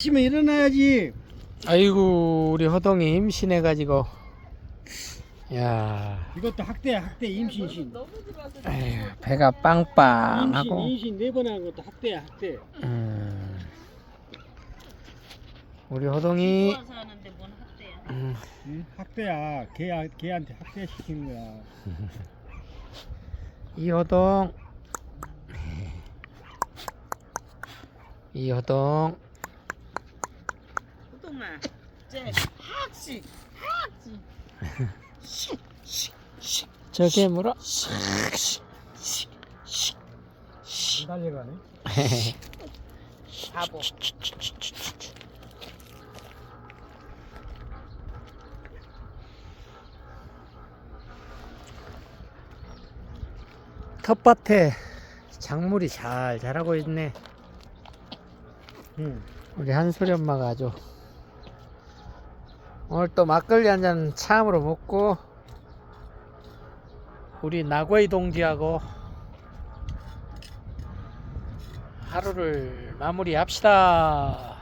치면 일어나야지. 아이고 우리 호동이 임신해가지고 야 이것도 학대야 학대 임신신. 에휴, 배가 빵빵하고 임신 임신 네번 하는 것도 학대야 학대. 음, 우리 호동이 좋아서 하는데 뭔 학대야. 음, 응? 학대야. 걔 걔한테 학대 시키는 거야. 이호동 이호동 호동아, 이제 학식, 학식. 저게 물어 달려가네. 바보. 텃밭에 작물이 잘 자라고 있네 응. 우리 한소리 엄마가 아주 오늘 또 막걸리 한 잔 참으로 먹고 우리 나고이 동지하고 하루를 마무리합시다.